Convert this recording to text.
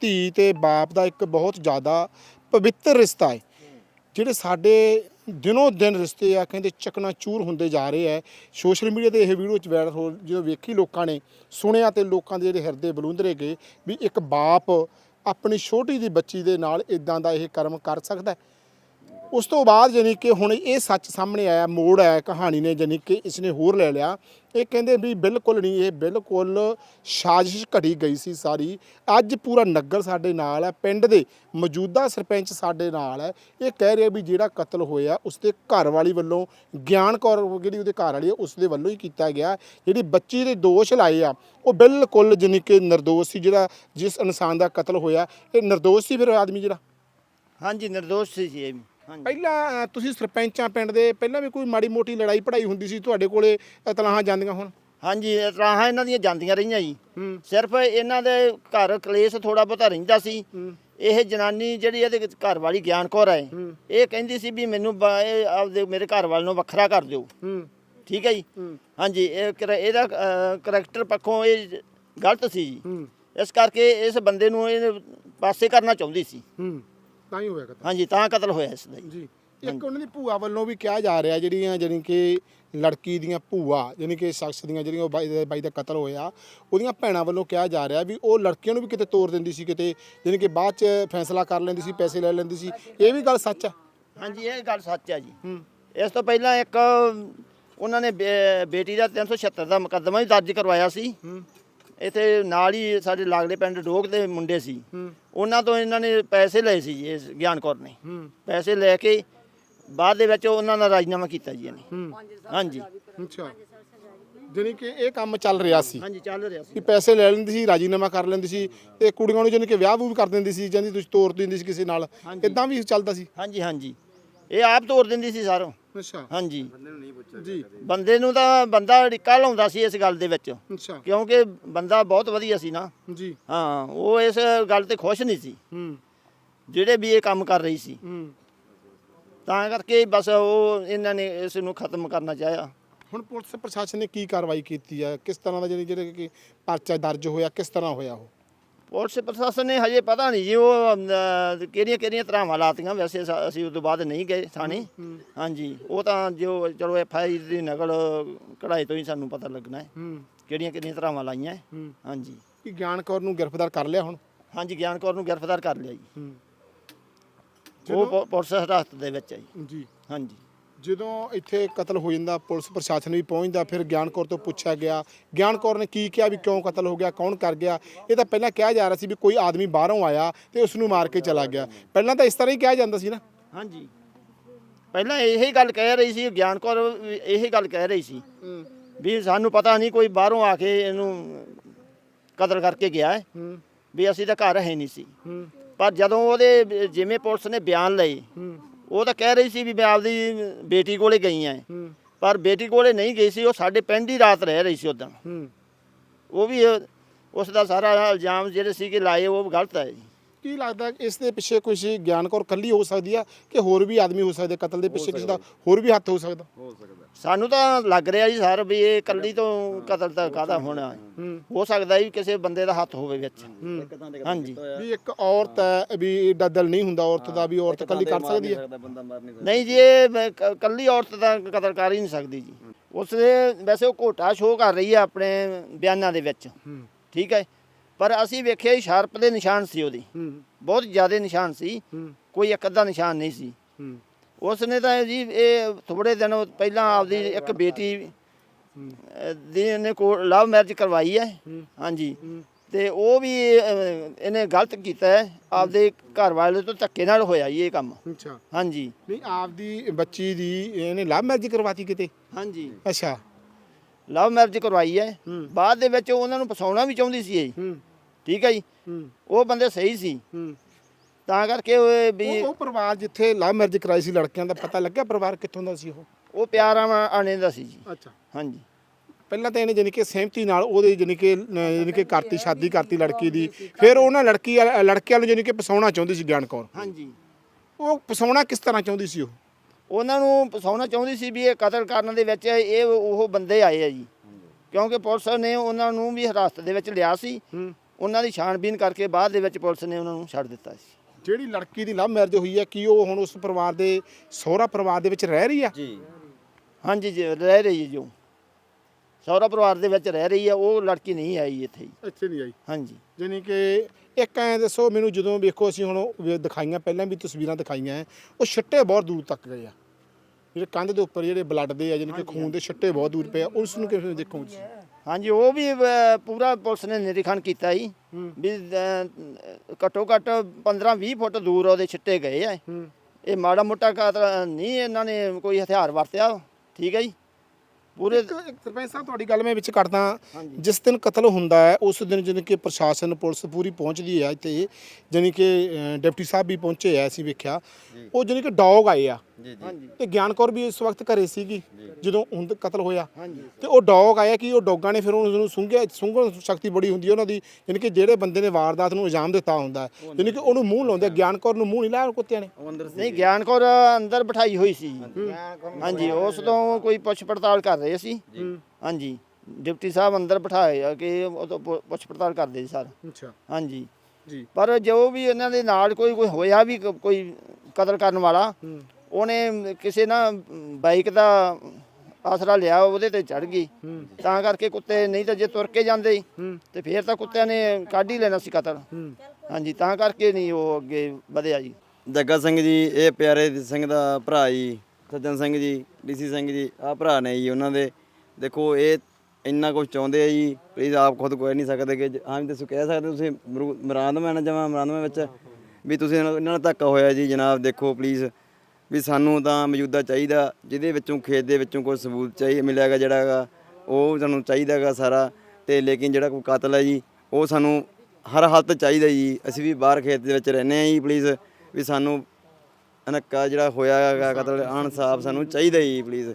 ਧੀ ਤੇ ਬਾਪ ਦਾ ਇੱਕ ਬਹੁਤ ਜ਼ਿਆਦਾ ਪਵਿੱਤਰ ਰਿਸ਼ਤਾ ਹੈ। ਜਿਹੜੇ ਸਾਡੇ ਦਿਨੋਂ ਦਿਨ ਰਿਸ਼ਤੇ ਆ, ਕਹਿੰਦੇ ਚਕਨਾ ਚੂਰ ਹੁੰਦੇ ਜਾ ਰਹੇ ਆ। ਸੋਸ਼ਲ ਮੀਡੀਆ ਤੇ ਇਹ ਵੀਡੀਓ ਚ ਵਾਇਰਲ ਹੋ, ਜਦੋਂ ਵੇਖੀ ਲੋਕਾਂ ਨੇ, ਸੁਣਿਆ ਤੇ ਲੋਕਾਂ ਦੇ ਜਿਹੜੇ ਹਿਰਦੇ ਬਲੂੰਦਰੇ ਗਏ ਵੀ ਇੱਕ ਬਾਪ ਆਪਣੀ ਛੋਟੀ ਦੀ ਬੱਚੀ ਦੇ ਨਾਲ ਇਦਾਂ ਦਾ ਇਹ ਕਰਮ ਕਰ ਸਕਦਾ ਉਸ ਤੋਂ ਬਾਅਦ ਜਾਨੀ ਕਿ ਹੁਣ ਇਹ ਸੱਚ ਸਾਹਮਣੇ ਆਇਆ, ਮੋੜ ਆਇਆ, ਕਹਾਣੀ ਨੇ ਜਾਨੀ ਕਿ ਇਸ ਨੇ ਹੋਰ ਲੈ ਲਿਆ। ਇਹ ਕਹਿੰਦੇ ਵੀ ਬਿਲਕੁਲ ਨਹੀਂ, ਇਹ ਬਿਲਕੁਲ ਸਾਜ਼ਿਸ਼ ਘੜੀ ਗਈ ਸੀ ਸਾਰੀ। ਅੱਜ ਪੂਰਾ ਨਗਰ ਸਾਡੇ ਨਾਲ ਹੈ, ਪਿੰਡ ਦੇ ਮੌਜੂਦਾ ਸਰਪੰਚ ਸਾਡੇ ਨਾਲ ਹੈ। ਇਹ ਕਹਿ ਰਿਹਾ ਵੀ ਜਿਹੜਾ ਕਤਲ ਹੋਇਆ, ਉਸਦੇ ਘਰ ਵਾਲੀ ਵੱਲੋਂ, ਗਿਆਨ ਕੌਰ ਜਿਹੜੀ ਉਹਦੇ ਘਰ ਵਾਲੀ ਹੈ ਉਸ ਦੇ ਵੱਲੋਂ ਹੀ ਕੀਤਾ ਗਿਆ। ਜਿਹੜੀ ਬੱਚੀ ਦੇ ਦੋਸ਼ ਲਾਏ ਆ, ਉਹ ਬਿਲਕੁਲ ਜਾਨੀ ਕਿ ਨਿਰਦੋਸ਼ ਸੀ ਜਿਹੜਾ ਜਿਸ ਇਨਸਾਨ ਦਾ ਕਤਲ ਹੋਇਆ। ਇਹ ਨਿਰਦੋਸ਼ ਸੀ ਫਿਰ ਆਦਮੀ ਜਿਹੜਾ? ਹਾਂਜੀ, ਨਿਰਦੋਸ਼ ਸੀ ਜੀ ਇਹ ਵੀ। ਪਹਿਲਾਂ ਅ, ਤੁਸੀਂ ਸਰਪੰਚਾਂ ਪਿੰਡ ਦੇ ਪਹਿਲਾਂ ਵੀ ਕੋਈ ਮਾੜੀ ਮੋਟੀ ਲੜਾਈ ਪੜਾਈ ਹੁੰਦੀ ਸੀ ਤੁਹਾਡੇ ਕੋਲੇ ਤਲਾਹਾਂ ਜਾਂਦੀਆਂ ਹੁਣ? ਹਾਂਜੀ ਰਾਹਾਂ ਇਹਨਾਂ ਦੀਆਂ ਜਾਂਦੀਆਂ ਰਹੀਆਂ ਜੀ। ਹੂੰ। ਸਿਰਫ ਇਹਨਾਂ ਦੇ ਘਰ ਕਲੇਸ਼ ਥੋੜਾ ਬਹੁਤਾ ਰਹਿੰਦਾ ਸੀ। ਇਹ ਜਨਾਨੀ ਜਿਹੜੀ ਇਹਦੇ ਘਰ ਵਾਲੀ ਗਿਆਨ ਕੌਰ ਹੈ ਇਹ ਕਹਿੰਦੀ ਸੀ ਵੀ ਮੈਨੂੰ ਬ- ਇਹ ਆਪਦੇ ਮੇਰੇ ਘਰ ਵਾਲ ਨੂੰ ਵੱਖਰਾ ਕਰ ਦਿਓ। ਹੂੰ। ਠੀਕ ਹੈ ਜੀ? ਹਾਂਜੀ ਇਹ ਕਰ- ਇਹਦਾ ਕਰੈਕਟਰ ਪੱਖੋਂ ਇਹ ਗਲਤ ਸੀ ਜੀ। ਹੂੰ। ਇਸ ਕਰਕੇ ਇਸ ਬੰਦੇ ਨੂੰ ਇਹ ਪਾਸੇ ਕਰਨਾ ਚਾਹੁੰਦੀ ਸੀ। ਹੂੰ। ਤਾਂ ਹੀ ਹੋਇਆ ਕਤਲ? ਹਾਂਜੀ ਤਾਂ ਕਤਲ ਹੋਇਆ ਇਸ ਦਾ ਜੀ। ਜੀ। ਇੱਕ ਉਹਨਾਂ ਦੀ ਭੂਆ ਵੱਲੋਂ ਵੀ ਕਿਹਾ ਜਾ ਰਿਹਾ ਜਿਹੜੀਆਂ ਜਾਣੀ ਕਿ ਲੜਕੀ ਦੀਆਂ ਭੂਆ ਜਾਣੀ ਕਿ ਸ਼ਖਸ ਦੀਆਂ ਜਿਹੜੀਆਂ ਉਹ ਬਾਈ ਦਾ ਬਾਈ ਦਾ ਕਤਲ ਹੋਇਆ ਉਹਦੀਆਂ ਭੈਣਾਂ ਵੱਲੋਂ ਕਿਹਾ ਜਾ ਰਿਹਾ ਵੀ ਉਹ ਲੜਕੀਆਂ ਨੂੰ ਵੀ ਕਿਤੇ ਤੋਰ ਦਿੰਦੀ ਸੀ ਕਿਤੇ ਜਾਣੀ ਕਿ ਬਾਅਦ ਚ ਫੈਸਲਾ ਕਰ ਲੈਂਦੀ ਸੀ ਪੈਸੇ ਲੈ ਲੈਂਦੀ ਸੀ। ਇਹ ਵੀ ਗੱਲ ਸੱਚ ਹੈ ਹਾਂਜੀ ਇਹ ਗੱਲ ਸੱਚ ਹੈ ਜੀ। ਹੂੰ। ਇਸ ਤੋਂ ਪਹਿਲਾਂ ਇੱਕ ਉਹਨਾਂ ਨੇ ਬੇ- ਬੇਟੀ ਦਾ 376 ਦਾ ਮੁਕੱਦਮਾ ਵੀ ਦਰਜ ਕਰਵਾਇਆ ਸੀ। ਹੂੰ। ਇੱਥੇ ਨਾਲ ਹੀ ਸਾਡੇ ਲਾਗਲੇ ਪਿੰਡ ਡੋਗ ਦੇ ਮੁੰਡੇ ਸੀ। ਉਹਨਾਂ ਤੋਂ ਇਹਨਾਂ ਨੇ ਪੈਸੇ ਲਏ ਸੀ ਜੀ ਇਸ ਗਿਆਨ ਕੌਰ ਨੇ। ਪੈਸੇ ਲੈ ਕੇ ਬਾਅਦ ਦੇ ਵਿੱਚ ਉਹਨਾਂ ਨਾਲ ਰਾਜੀਨਾਮਾ ਕੀਤਾ ਜੀ ਇਹਨੇ। ਹਾਂਜੀ। ਅੱਛਾ। ਜਾਣੀ ਕਿ ਇਹ ਕੰਮ ਚੱਲ ਰਿਹਾ ਸੀ। ਹਾਂਜੀ ਚੱਲ ਰਿਹਾ ਸੀ। ਕਿ ਪੈਸੇ ਲੈ ਲੈਂਦੀ ਸੀ ਰਾਜੀਨਾਮਾ ਕਰ ਲੈਂਦੀ ਸੀ ਤੇ ਕੁੜੀਆਂ ਨੂੰ ਜਾਣੀ ਕਿ ਵਿਆਹ ਵੀ ਕਰ ਦਿੰਦੀ ਸੀ ਜਾਂਦੀ ਤੁਸੀਂ ਤੋਰ ਦਿੰਦੀ ਸੀ ਕਿਸੇ ਨਾਲ। ਇਦਾਂ ਵੀ ਚੱਲਦਾ ਸੀ? ਹਾਂਜੀ ਹਾਂਜੀ। ਇਹ ਆਪ ਤੋੜ ਦਿੰਦੀ ਸੀ ਸਾਰੋਂ। ਅੱਛਾ। ਹਾਂਜੀ। ਜੀ। ਬੰਦੇ ਨੂੰ ਤਾਂ ਬੰਦਾ ਅੜਿੱਕਾ ਲਾਉਂਦਾ ਸੀ ਇਸ ਗੱਲ ਦੇ ਵਿੱਚ। ਅੱਛਾ। ਕਿਉਂਕਿ ਬੰਦਾ ਬਹੁਤ ਵਧੀਆ ਸੀ ਨਾ। ਜੀ। ਹਾਂ ਉਹ ਇਸ ਗੱਲ ਤੇ ਖੁਸ਼ ਨਹੀਂ ਸੀ। ਹੂੰ। ਜਿਹੜੇ ਵੀ ਇਹ ਕੰਮ ਕਰ ਰਹੀ ਸੀ। ਹੂੰ। ਤਾਂ ਕਰਕੇ ਬਸ ਉਹ ਇਹਨਾਂ ਨੇ ਇਸ ਨੂੰ ਖਤਮ ਕਰਨਾ ਚਾਹਿਆ। ਹੁਣ ਪੁਲਿਸ ਪ੍ਰਸ਼ਾਸਨ ਨੇ ਕੀ ਕਾਰਵਾਈ ਕੀਤੀ ਹੈ ਕਿਸ ਤਰ੍ਹਾਂ ਦਾ ਜਿਹੜੀ ਜਿਹੜੇ ਕਿ ਪਰਚਾ ਦਰਜ ਹੋਇਆ ਕਿਸ ਤਰ੍ਹਾਂ ਹੋਇਆ ਉਹ? ਪੁਲਿਸ ਪ੍ਰਸ਼ਾਸਨ ਨੇ ਹਜੇ ਪਤਾ ਨਹੀਂ ਜੀ ਉਹ ਕਿਹੜੀਆਂ ਕਿਹੜੀਆਂ ਤਰ੍ਹਾਂਵਾਂ ਲਾਤੀਆਂ। ਵੈਸੇ ਅਸੀਂ ਉਸ ਤੋਂ ਬਾਅਦ ਨਹੀਂ ਗਏ ਥਾਣੇ। ਹਾਂਜੀ ਉਹ ਤਾਂ ਜੋ ਚਲੋ ਐਫ ਆਈ ਦੀ ਨਕਲ ਕਢਾਈ ਤੋਂ ਹੀ ਸਾਨੂੰ ਪਤਾ ਲੱਗਣਾ ਹੈ। ਹੂੰ। ਕਿਹੜੀਆਂ ਕਿਹੜੀਆਂ ਤਰ੍ਹਾਂਵਾਂ ਲਾਈਆਂ ਹੈ। ਹੂੰ। ਹਾਂਜੀ। ਕੀ ਗਿਆਨ ਕੌਰ ਨੂੰ ਗ੍ਰਿਫਤਾਰ ਕਰ ਲਿਆ ਹੁਣ? ਹਾਂਜੀ ਗਿਆਨ ਕੌਰ ਨੂੰ ਗ੍ਰਿਫਤਾਰ ਕਰ ਲਿਆ ਜੀ। ਹੂੰ। ਉਹ ਪੁ- ਪੁਲਿਸ ਹਿਰਾਸਤ ਦੇ ਵਿੱਚ ਹੈ ਜੀ। ਜੀ। ਹਾਂਜੀ। ਜਦੋਂ ਇੱਥੇ ਕਤਲ ਹੋ ਜਾਂਦਾ ਪੁਲਿਸ ਪ੍ਰਸ਼ਾਸਨ ਵੀ ਪਹੁੰਚਦਾ ਫਿਰ ਗਿਆਨ ਕੌਰ ਤੋਂ ਪੁੱਛਿਆ ਗਿਆ। ਗਿਆਨ ਕੌਰ ਨੇ ਕੀ ਕਿਹਾ ਵੀ ਕਿਉਂ ਕਤਲ ਹੋ ਗਿਆ ਕੌਣ ਕਰ ਗਿਆ? ਇਹ ਤਾਂ ਪਹਿਲਾਂ ਕਿਹਾ ਜਾ ਰਿਹਾ ਸੀ ਵੀ ਕੋਈ ਆਦਮੀ ਬਾਹਰੋਂ ਆਇਆ ਤੇ ਉਸ ਨੂੰ ਮਾਰ ਕੇ ਚਲਾ ਗਿਆ। ਪਹਿਲਾਂ ਤਾਂ ਇਸ ਤਰ੍ਹਾਂ ਹੀ ਕਿਹਾ ਜਾਂਦਾ ਸੀ ਨਾ। ਹਾਂਜੀ। ਪਹਿਲਾਂ ਇਹੀ ਗੱਲ ਕਹਿ ਰਹੀ ਸੀ ਗਿਆਨ ਕੌਰ ਵੀ ਇਹੀ ਗੱਲ ਕਹਿ ਰਹੀ ਸੀ ਵੀ ਸਾਨੂੰ ਪਤਾ ਨਹੀਂ ਕੋਈ ਬਾਹਰੋਂ ਆ ਕੇ ਇਹਨੂੰ ਕਤਲ ਕਰਕੇ ਗਿਆ ਹੈ। ਵੀ ਅਸੀਂ ਤਾਂ ਘਰ ਹੈ ਨਹੀਂ ਸੀ। ਪਰ ਜਦੋਂ ਉਹਦੇ ਜਿਵੇਂ ਪੁਲਿਸ ਨੇ ਬਿਆਨ ਲਏ ਉਹ ਤਾਂ ਕਹਿ ਰਹੀ ਸੀ ਵੀ ਮੈਂ ਆਪਦੀ ਬੇਟੀ ਕੋਲੇ ਗਈ ਆ। ਹੂੰ। ਪਰ ਬੇਟੀ ਕੋਲੇ ਨਹੀਂ ਗਈ ਸੀ ਉਹ ਸਾਡੇ ਪਿੰਡ ਹੀ ਰਾਤ ਰਹਿ ਰਹੀ ਸੀ ਉਦੋਂ। ਉਹ ਵੀ ਉਸ ਦਾ ਸਾਰਾ ਇਲਜ਼ਾਮ ਜਿਹੜੇ ਸੀਗੇ ਲਾਏ ਉਹ ਗਲਤ ਹੈ ਜੀ। ਕੀ ਲੱਗਦਾ ਇਸ ਦੇ ਪਿੱਛੇ ਕੁਝ ਗਿਆਨ ਕੌਰ ਕੱਲੀ ਹੋ ਸਕਦੀ ਆ ਕਿ ਹੋਰ ਵੀ ਆਦਮੀ ਹੋ ਸਕਦੇ ਕਤਲ ਦੇ ਪਿੱਛੇ ਕਿਸੇ ਦਾ ਹੋਰ ਵੀ ਹੱਥ ਹੋ ਸਕਦਾ? ਸਾਨੂੰ ਤਾਂ ਲੱਗ ਰਿਹਾ ਜੀ ਸਰ ਵੀ ਇਹ ਕੱਲੀ ਤੋਂ ਕਤਲ ਤਾਂ ਕਾਹਦਾ ਹੋਣਾ? ਹੂੰ। ਹੋ ਸਕਦਾ ਵੀ ਕਿਸੇ ਬੰਦੇ ਦਾ ਹੱਥ ਹੋਵੇ ਵਿੱਚ। ਹਾਂਜੀ। ਵੀ ਇੱਕ ਔਰਤ ਹੈ ਵੀ ਏਡਾ ਦਿਲ ਨਹੀਂ ਹੁੰਦਾ ਔਰਤ ਦਾ ਵੀ ਔਰਤ ਕੱਲੀ ਕਰ ਸਕਦੀ ਹੈ। ਨਹੀਂ ਜੀ ਇਹ ਕੱਲੀ ਔਰਤ ਦਾ ਕਤਲ ਕਰ ਹੀ ਨਹੀਂ ਸਕਦੀ ਜੀ। ਉਸਨੇ ਵੈਸੇ ਉਹ ਘੋਟਾ ਸ਼ੋਅ ਕਰ ਰਹੀ ਹੈ ਆਪਣੇ ਬਿਆਨਾਂ ਦੇ ਵਿੱਚ। ਹੂੰ। ਠੀਕ ਹੈ ਪਰ ਅਸੀਂ ਵੇਖਿਆ ਸ਼ਾਰਪ ਦੇ ਨਿਸ਼ਾਨ ਸੀ ਉਹਦੀ। ਬਹੁਤ ਜ਼ਿਆਦਾ ਨਿਸ਼ਾਨ ਸੀ। ਕੋਈ ਇੱਕ ਅੱਧਾ ਨਿਸ਼ਾਨ ਨਹੀਂ ਸੀ। ਹੂੰ। ਉਸਨੇ ਤਾਂ ਜੀ ਇਹ ਥੋੜੇ ਦਿਨ ਪਹਿਲਾਂ ਆਪਦੀ ਇੱਕ ਬੇਟੀ ਦੀ ਇਹਨੇ ਕੋ ਲਵ ਮੈਰਿਜ ਕਰਵਾਈ ਹੈ। ਹਾਂਜੀ। ਤੇ ਉਹ ਵੀ ਇਹਨੇ ਗਲਤ ਕੀਤਾ ਹੈ। ਆਪਦੇ ਘਰ ਵਾਲੇ ਤੋਂ ਧੱਕੇ ਨਾਲ ਹੋਇਆ ਜੀ ਇਹ ਕੰਮ। ਅੱਛਾ। ਹਾਂਜੀ। ਨਹੀਂ ਆਪਦੀ ਬੱਚੀ ਦੀ ਇਹਨੇ ਲਵ ਮੈਰਿਜ ਕਰਵਾਤੀ ਕਿਤੇ? ਹਾਂਜੀ। ਅੱਛਾ। ਲਵ ਮੈਰਿਜ ਕਰਵਾਈ ਹੈ। ਬਾਅਦ ਦੇ ਵਿੱਚ ਉਹਨਾਂ ਨੂੰ ਫਸਾਉਣਾ ਵੀ ਚਾਹੁੰਦੀ ਸੀ ਇਹ। ਹੂੰ। ਠੀਕ ਹੈ ਜੀ? ਉਹ ਬੰਦੇ ਸਹੀ ਸੀ। ਤਾਂ ਕਰਕੇ ਉਹ ਵੀ ਉਹ ਪਰਿਵਾਰ ਜਿੱਥੇ ਲਵ ਮੈਰਿਜ ਕਰਾਈ ਸੀ ਲੜਕਿਆਂ ਦਾ ਪਤਾ ਲੱਗਿਆ ਪਰਿਵਾਰ ਕਿੱਥੋਂ ਦਾ ਸੀ ਉਹ? ਉਹ ਪਿਆਰਾ ਆਣੇ ਦਾ ਸੀ ਜੀ। ਅੱਛਾ। ਹਾਂਜੀ। ਪਹਿਲਾਂ ਤਾਂ ਇਹਨੇ ਜਾਨੀ ਕਿ ਸਹਿਮਤੀ ਨਾਲ ਉਹਦੇ ਜਾਨੀ ਕਿ ਜਾਨੀ ਕਿ ਕਰਤੀ ਸ਼ਾਦੀ ਕਰਤੀ ਲੜਕੀ ਦੀ। ਫਿਰ ਉਹਨਾਂ ਲੜਕੀ ਵਾਲ- ਲੜਕਿਆਂ ਨੂੰ ਜਾਨੀ ਕਿ ਫਸਾਉਣਾ ਚਾਹੁੰਦੀ ਸੀ ਗਿਆਨ ਕੌਰ। ਹਾਂਜੀ। ਉਹ ਫਸਾਉਣਾ ਕਿਸ ਤਰ੍ਹਾਂ ਚਾਹੁੰਦੀ ਸੀ ਉਹ? ਉਹਨਾਂ ਨੂੰ ਫਸਾਉਣਾ ਚਾਹੁੰਦੀ ਸੀ ਵੀ ਇਹ ਕਤਲ ਕਰਨ ਦੇ ਵਿੱਚ ਇਹ ਉਹ ਬੰਦੇ ਆਏ ਆ ਜੀ। ਕਿਉਂਕਿ ਪੁਲਿਸ ਨੇ ਉਹਨਾਂ ਨੂੰ ਵੀ ਹਿਰਾਸਤ ਦੇ ਵਿੱਚ ਲਿਆ ਸੀ। ਉਹਨਾਂ ਦੀ ਛਾਣਬੀਨ ਕਰਕੇ ਬਾਅਦ ਦੇ ਵਿੱਚ ਪੁਲਿਸ ਨੇ ਉਹਨਾਂ ਨੂੰ ਛੱਡ ਦਿੱਤਾ ਸੀ। ਜਿਹੜੀ ਲੜਕੀ ਦੀ ਲਵ ਮੈਰਿਜ ਹੋਈ ਹੈ ਕੀ ਉਹ ਹੁਣ ਉਸ ਪਰਿਵਾਰ ਦੇ ਸਹੁਰਾ ਪਰਿਵਾਰ ਦੇ ਵਿੱਚ ਰਹਿ ਰਹੀ ਆ ਜੀ। ਹਾਂਜੀ ਜੀ ਰਹਿ ਰਹੀ ਹੈ ਜੋ ਸਹੁਰਾ ਪਰਿਵਾਰ ਦੇ ਵਿੱਚ ਰਹਿ ਰਹੀ ਹੈ ਉਹ ਲੜਕੀ ਨਹੀਂ ਆਈ ਇੱਥੇ ਜੀ। ਇੱਥੇ ਨਹੀਂ ਆਈ? ਹਾਂਜੀ। ਜਾਣੀ ਕਿ ਇੱਕ ਐਂ ਦੱਸੋ ਮੈਨੂੰ ਜਦੋਂ ਵੇਖੋ ਅਸੀਂ ਹੁਣ ਵੇ- ਦਿਖਾਈਆਂ ਪਹਿਲਾਂ ਵੀ ਤਸਵੀਰਾਂ ਦਿਖਾਈਆਂ ਹੈ, ਉਹ ਛਿੱਟੇ ਬਹੁਤ ਦੂਰ ਤੱਕ ਗਏ ਆ। ਜਿਹੜੇ ਕੰਧ ਦੇ ਉੱਪਰ ਜਿਹੜੇ ਬਲੱਡ ਦੇ ਆ ਜਾਣੀ ਕਿ ਖੂਨ ਦੇ ਛਿੱਟੇ ਬਹੁਤ ਦੂਰ ਪਏ ਆ ਉਸ ਨੂੰ ਕਿਵੇਂ ਦੇਖੋ ਤੁਸੀਂ? ਹਾਂਜੀ ਉਹ ਵੀ ਅਹ, ਪੂਰਾ ਪੁਲਿਸ ਨੇ ਨਿਰੀਖਣ ਕੀਤਾ ਜੀ। ਵੀ ਅਹ, ਘੱਟੋ ਘੱਟ 15 20 ਫੁੱਟ ਦੂਰ ਉਹਦੇ ਛਿੱਟੇ ਗਏ ਆ। ਹੂੰ। ਇਹ ਮਾੜਾ ਮੋਟਾ ਕਾਤਲ ਨਹੀਂ ਇਹਨਾਂ ਨੇ ਕੋਈ ਹਥਿਆਰ ਵਰਤਿਆ। ਠੀਕ ਹੈ ਜੀ। ਪੂਰੇ ਸਰਪੰਚ ਸਾਹਿਬ ਤੁਹਾਡੀ ਗੱਲ ਮੈਂ ਵਿੱਚ ਕਰਦਾ। ਹਾਂਜੀ। ਜਿਸ ਦਿਨ ਕਤਲ ਹੁੰਦਾ ਹੈ ਉਸ ਦਿਨ ਜਾਣੀ ਕਿ ਪ੍ਰਸ਼ਾਸਨ ਪੁਲਿਸ ਪੂਰੀ ਪਹੁੰਚਦੀ ਹੈ ਇੱਥੇ। ਜਾਣੀ ਕਿ ਡਿਪਟੀ ਸਾਹਿਬ ਵੀ ਪਹੁੰਚੇ ਆ ਅਸੀਂ ਵੇਖਿਆ। ਉਹ ਜਾਣੀ ਕਿ ਡੌਗ ਆਏ ਆ। ਜੀ ਜੀ। ਹਾਂਜੀ। ਤੇ ਗਿਆਨ ਕੌਰ ਵੀ ਇਸ ਵਕਤ ਘਰੇ ਸੀਗੀ ਜਦੋਂ ਹੁੰਦ ਕਤਲ ਹੋਇਆ। ਤੇ ਉਹ ਡੌਗ ਆਇਆ ਕਿ ਉਹ ਡੌਗਾਂ ਨੇ ਫਿਰ ਉਹਨੂੰ ਸੁੰਘਿਆ ਸੁੰਘਣ ਸ਼ਕਤੀ ਬੜੀ ਹੁੰਦੀ ਹੈ ਉਹਨਾਂ ਦੀ ਯਾਨੀ ਕਿ ਜਿਹੜੇ ਬੰਦੇ ਨੇ ਵਾਰਦਾਤ ਨੂੰ ਅੰਜਾਮ ਦਿੱਤਾ ਹੁੰਦਾ ਯਾਨੀ ਕਿ ਉਹਨੂੰ ਮੂੰਹ ਲਾਉਂਦੇ ਆ। ਗਿਆਨ ਕੌਰ ਨੂੰ ਮੂੰਹ ਨਹੀਂ ਲਾਇਆ ਕੁੱਤਿਆਂ ਨੇ? ਨਹੀਂ ਗਿਆਨ ਕੌਰ ਅੰਦਰ ਬਿਠਾਈ ਹੋਈ ਸੀ। ਹਾਂਜੀ। ਉਸ ਤੋਂ ਕੋਈ ਪੁੱਛ ਪੜਤਾਲ ਕਰ ਰਹੇ ਸੀ। ਹਾਂਜੀ। ਡਿਪਟੀ ਸਾਹਿਬ ਅੰਦਰ ਬਿਠਾਏ ਆ ਕਿ ਉਹ ਤੋਂ ਪੁੱਛ ਪੜਤਾਲ ਕਰਦੇ ਸੀ ਸਰ। ਅੱਛਾ। ਹਾਂਜੀ। ਜੀ। ਪਰ ਜੋ ਵੀ ਇਹਨਾਂ ਦੇ ਨਾਲ ਕੋਈ ਕੋਈ ਹੋਇਆ ਵੀ ਕੋਈ ਕਤਲ ਕਰਨ ਵਾਲਾ ਉਹਨੇ ਕਿਸੇ ਨਾ ਬਾਈਕ ਦਾ ਆਸਰਾ ਲਿਆ ਉਹਦੇ ਤੇ ਚੜ ਗਈ। ਤਾਂ ਕਰਕੇ ਕੁੱਤੇ ਨਹੀਂ ਤਾਂ ਜੇ ਤੁਰ ਕੇ ਜਾਂਦੇ ਤੇ ਫੇਰ ਤਾਂ ਕੁੱਤਿਆਂ ਨੇ ਕੱਢ ਹੀ ਲੈਣਾ ਸੀ ਕਤਲ। ਹਾਂਜੀ ਤਾਂ ਕਰਕੇ ਨਹੀਂ ਉਹ ਅੱਗੇ ਵਧਿਆ ਜੀ। ਜੱਗਾ ਸਿੰਘ ਜੀ ਇਹ ਪਿਆਰੇ ਸਿੰਘ ਦਾ ਭਰਾ ਜੀ ਸੱਜਣ ਸਿੰਘ ਜੀ ਡੀਸੀ ਸਿੰਘ ਜੀ ਆਹ ਭਰਾ ਨੇ ਜੀ ਉਹਨਾਂ ਦੇ। ਦੇਖੋ ਇਹ ਇੰਨਾ ਕੁਝ ਚਾਹੁੰਦੇ ਆ ਜੀ ਪਲੀਜ਼ ਆਪ ਖੁਦ ਕੋਈ ਨਹੀਂ ਸਕਦੇ ਕਿ ਹਾਂ ਵੀ ਤੁਸੀਂ ਕਹਿ ਸਕਦੇ ਤੁਸੀਂ ਮਰਾਦਮੈਨ ਜਮਾ ਮਰਾਦਮੈਨ ਵਿੱਚ ਵੀ ਤੁਸੀਂ ਇਹਨਾਂ ਇਹਨਾਂ ਨਾਲ ਧੱਕਾ ਹੋਇਆ ਜੀ ਜਨਾਬ ਦੇਖੋ ਪਲੀਜ਼ ਵੀ ਸਾਨੂੰ ਤਾਂ ਮੌਜੂਦਾ ਚਾਹੀਦਾ, ਜਿਹਦੇ ਵਿੱਚੋਂ ਖੇਤ ਦੇ ਵਿੱਚੋਂ ਕੋਈ ਸਬੂਤ ਚਾਹੀ ਮਿਲਿਆਗਾ ਜਿਹੜਾ ਹੈਗਾ ਉਹ ਸਾਨੂੰ ਚਾਹੀਦਾਗਾ ਸਾਰਾ। ਤੇ ਲੇਕਿਨ ਜਿਹੜਾ ਕੋਈ ਕਤਲ ਹੈ ਜੀ, ਉਹ ਸਾਨੂੰ ਹਰ ਹਾਲਤ ਚਾਹੀਦਾ ਜੀ। ਅਸੀਂ ਵੀ ਬਾਹਰ ਖੇਤ ਦੇ ਵਿੱਚ ਰਹਿੰਦੇ ਆ ਜੀ ਪਲੀਜ਼ ਵੀ ਸਾਨੂੰ ਅਨੱਕਾ ਜਿਹੜਾ ਹੋਇਆ ਹੈਗਾ ਕਤਲ ਅਨਸਾਫ ਸਾਨੂੰ ਚਾਹੀਦਾ ਜੀ ਪਲੀਜ਼